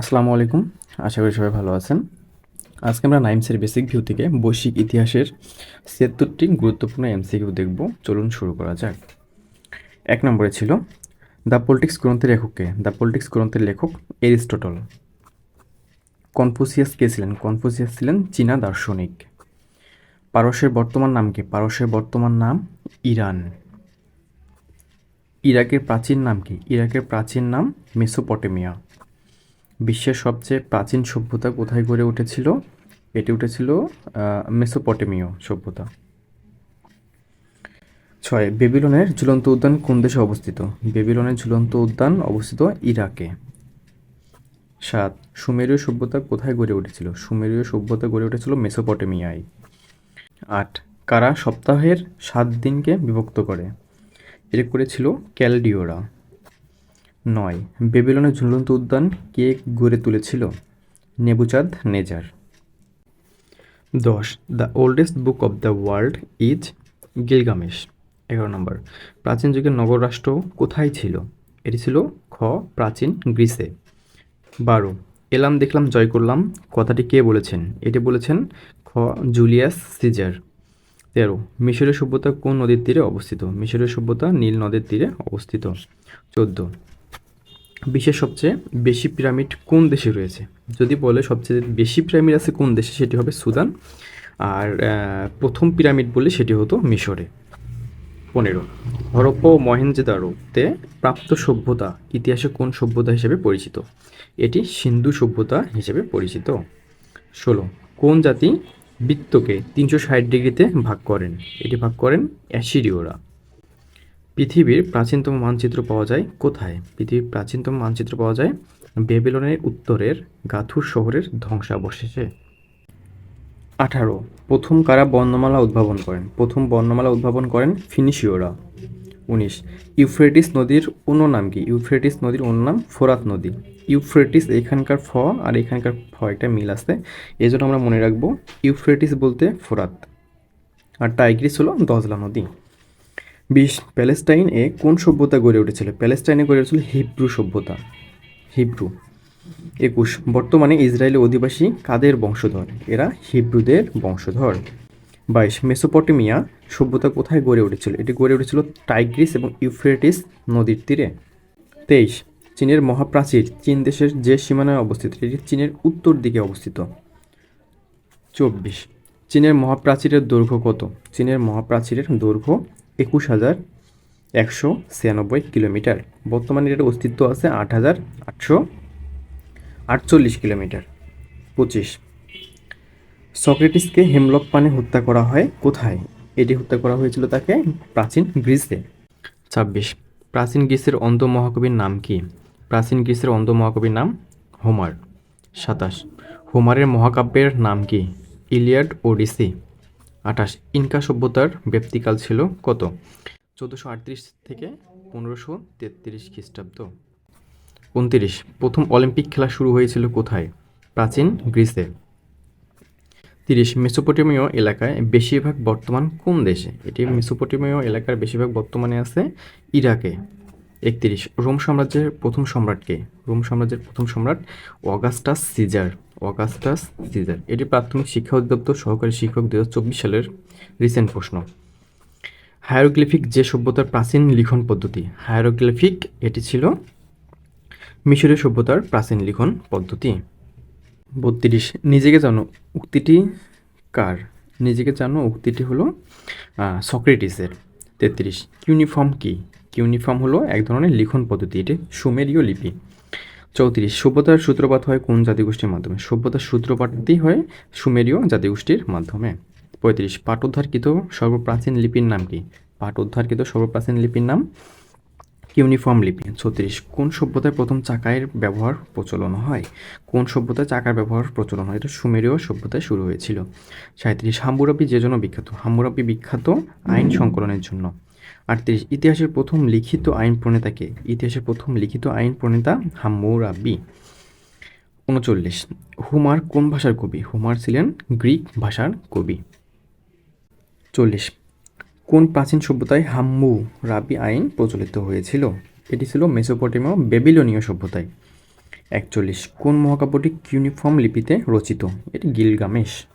আসসালামু আলাইকুম। আশা করি সবাই ভালো আছেন। আজকে আমরা নাইমসের বেসিক ভিউ থেকে বৈশ্বিক ইতিহাসের ছিয়াত্তরটি গুরুত্বপূর্ণ এমসিকিউ দেখব। চলুন শুরু করা যাক। এক নম্বরে ছিল, দ্য পলিটিক্স গ্রন্থের লেখককে, দ্য পলিটিক্স গ্রন্থের লেখক এরিস্টটল। কনফুসিয়াস কে ছিলেন? কনফুসিয়াস ছিলেন চীনা দার্শনিক। পারস্যের বর্তমান নাম কি? পারস্যের বর্তমান নাম ইরান। ইরাকের প্রাচীন নাম কি? ইরাকের প্রাচীন নাম মেসোপটেমিয়া। বিশ্বের সবচেয়ে প্রাচীন সভ্যতা কোথায় গড়ে উঠেছিল? এটি উঠেছিল মেসোপটেমীয় সভ্যতা। ছয়, বেবিলনের ঝুলন্ত উদ্যান কোন দেশে অবস্থিত? বেবিলনের ঝুলন্ত উদ্যান অবস্থিত ইরাকে। সাত, সুমেরীয় সভ্যতা কোথায় গড়ে উঠেছিল? সুমেরীয় সভ্যতা গড়ে উঠেছিল মেসোপটেমিয়ায়। আট, কারা সপ্তাহের সাত দিনকে বিভক্ত করে? এটা করেছিল ক্যালডিওরা। নয়। বেবিলনের ঝুলন্ত উদ্যান কে গড়ে তুলেছিল? Nebuchadnezzar. দশ। The oldest book of the world is Gilgamesh. এগারো নম্বর। প্রাচীন যুগের নগর রাষ্ট্র কোথায় ছিল? এটি ছিল খ। প্রাচীন গ্রিসে। বারো। এলাম দেখলাম, জয় করলাম। কথাটি কে বলেছেন? এটি বলেছেন খ। Julius Caesar. তেরো। মিশরের সভ্যতা কোন নদীর তীরে অবস্থিত? মিশরের সভ্যতা নীল নদের তীরে অবস্থিত। চোদ্দ। বিশ্বের সবচেয়ে বেশি পিরামিড কোন দেশে রয়েছে? যদি বলে সবচেয়ে বেশি পিরামিড আছে কোন দেশে, সেটি হবে সুদান। আর প্রথম পিরামিড বলে সেটি হতো মিশরে। পনেরো। হরপ্প ও মহেঞ্জোদারোতে প্রাপ্ত সভ্যতা ইতিহাসে কোন সভ্যতা হিসেবে পরিচিত? এটি সিন্ধু সভ্যতা হিসেবে পরিচিত। ষোলো। কোন জাতি বৃত্তকে তিনশো ষাট ডিগ্রিতে ভাগ করেন? এটি ভাগ করেন অ্যাসিরিয়রা। পৃথিবীর প্রাচীনতম মানচিত্র পাওয়া যায় কোথায়? পৃথিবীর প্রাচীনতম মানচিত্র পাওয়া যায় বেবিলনের উত্তরের গাথুর শহরের ধ্বংসাবশেষে। আঠারো, প্রথম কারা বর্ণমালা উদ্ভাবন করেন? প্রথম বর্ণমালা উদ্ভাবন করেন ফিনিশীয়রা। উনিশ, ইউফ্রেটিস নদীর অন্য নাম কি? ইউফ্রেটিস নদীর অন্য নাম ফোরাত নদী। ইউফ্রেটিস এখানকার ফ আর এখানকার ফ একটা মিল আছে এই জন্য আমরা মনে রাখব ইউফ্রেটিস বলতে ফোরাত। আর টাইগ্রিস হলো দজলা নদী। বিশ, প্যালেস্টাইন কোন সভ্যতা গড়ে উঠেছিল? প্যালেস্টাইনে গড়ে উঠেছিল হিব্রু সভ্যতা। হিব্রু। একুশ, বর্তমানে ইসরায়েলি অধিবাসী কাদের বংশধর? এরা হিব্রুদের বংশধর। বাইশ, মেসোপটেমিয়া সভ্যতা কোথায় গড়ে উঠেছিল? এটি গড়ে উঠেছিল টাইগ্রিস এবং ইউফ্রেটিস নদীর তীরে। তেইশ, চীনের মহাপ্রাচীর, চীন দেশের যে সীমানায় অবস্থিত, এটি চীনের উত্তর দিকে অবস্থিত। চব্বিশ, চীনের মহাপ্রাচীরের দৈর্ঘ্য কত? চীনের মহাপ্রাচীরের দৈর্ঘ্য একুশ হাজার একশো ছিয়ানব্বই কিলোমিটার। বর্তমানে এটার অস্তিত্ব আছে আট হাজার আটশো আটচল্লিশ কিলোমিটার। পঁচিশ। সক্রেটিসকে হেমলক পানে হত্যা করা হয় কোথায়? এটি হত্যা করা হয়েছিল তাকে প্রাচীন গ্রিসে। ছাব্বিশ। প্রাচীন গ্রিসের অন্ধ মহাকবির নাম কি? প্রাচীন গ্রিসের অন্ধ মহাকবির নাম হোমার। সাতাশ। হোমারের মহাকাব্যের নাম কি? Iliad Odyssey. আঠাশ। ইনকা সভ্যতার ব্যক্তিকাল ছিল কত? চোদ্দোশো আটত্রিশ থেকে পনেরোশো তেত্রিশ খ্রিস্টাব্দ। উনতিরিশ। প্রথম অলিম্পিক খেলা শুরু হয়েছিল কোথায়? প্রাচীন গ্রিসে। তিরিশ। মেসোপটেমীয় এলাকায় বেশিরভাগ বর্তমান কোন দেশে? এটি মেসোপটেমীয় এলাকার বেশিরভাগ বর্তমানে আছে ইরাকে। একত্রিশ। রোম সাম্রাজ্যের প্রথম সম্রাটকে রোম সাম্রাজ্যের প্রথম সম্রাট অগাস্টাস সিজার। Augustus caesar. এটি প্রাথমিক শিক্ষা অধিদপ্তর, সহকারী শিক্ষক দু হাজার চব্বিশ সালের রিসেন্ট প্রশ্ন। হায়ারোগ্লিফিক যে সভ্যতার প্রাচীন লিখন পদ্ধতি? হায়ারোগ্লিফিক এটি ছিল মিশরীয় সভ্যতার প্রাচীন লিখন পদ্ধতি। বত্রিশ। নিজেকে জানো উক্তিটি কার? নিজেকে জানো উক্তিটি হলো সক্রেটিসের। তেত্রিশ। ইউনিফর্ম কি? কিউনিফর্ম হলো এক ধরনের লিখন পদ্ধতি, এটি সুমেরীয় লিপি। চৌত্রিশ, সভ্যতার সূত্রপাত হয় কোন জাতিগোষ্ঠীর মাধ্যমে? সভ্যতার সূত্রপাতই হয় সুমেরীয় জাতিগোষ্ঠীর মাধ্যমে। পঁয়ত্রিশ পাঠ উদ্ধারকৃত সর্বপ্রাচীন লিপির নাম কি? পাঠ উদ্ধারকৃত সর্বপ্রাচীন লিপির নাম ইউনিফর্ম লিপি। ছত্রিশ, কোন সভ্যতায় প্রথম চাকায়ের ব্যবহার প্রচলন হয়? কোন সভ্যতায় চাকার ব্যবহার প্রচলন হয়? এটা সুমেরীয় সভ্যতায় শুরু হয়েছিল। সাঁত্রিশ হাম্বুরাপি যে জন্য বিখ্যাত? হাম্বুরাবি বিখ্যাত আইন সংকলনের জন্য। আটত্রিশ, ইতিহাসের প্রথম লিখিত আইন প্রণেতাকে, ইতিহাসের প্রথম লিখিত আইন প্রণেতা হাম্মুরাবি। উনচল্লিশ, হুমার কোন ভাষার কবি? হুমার ছিলেন গ্রিক ভাষার কবি। চল্লিশ, কোন প্রাচীন সভ্যতায় হাম্মু রাবি আইন প্রচলিত হয়েছিল? এটি ছিল মেসোপটেমীয় বেবিলনীয় সভ্যতায়। একচল্লিশ, কোন মহাকাব্যটি কিউনিফর্ম লিপিতে রচিত? এটি গিলগামেশ।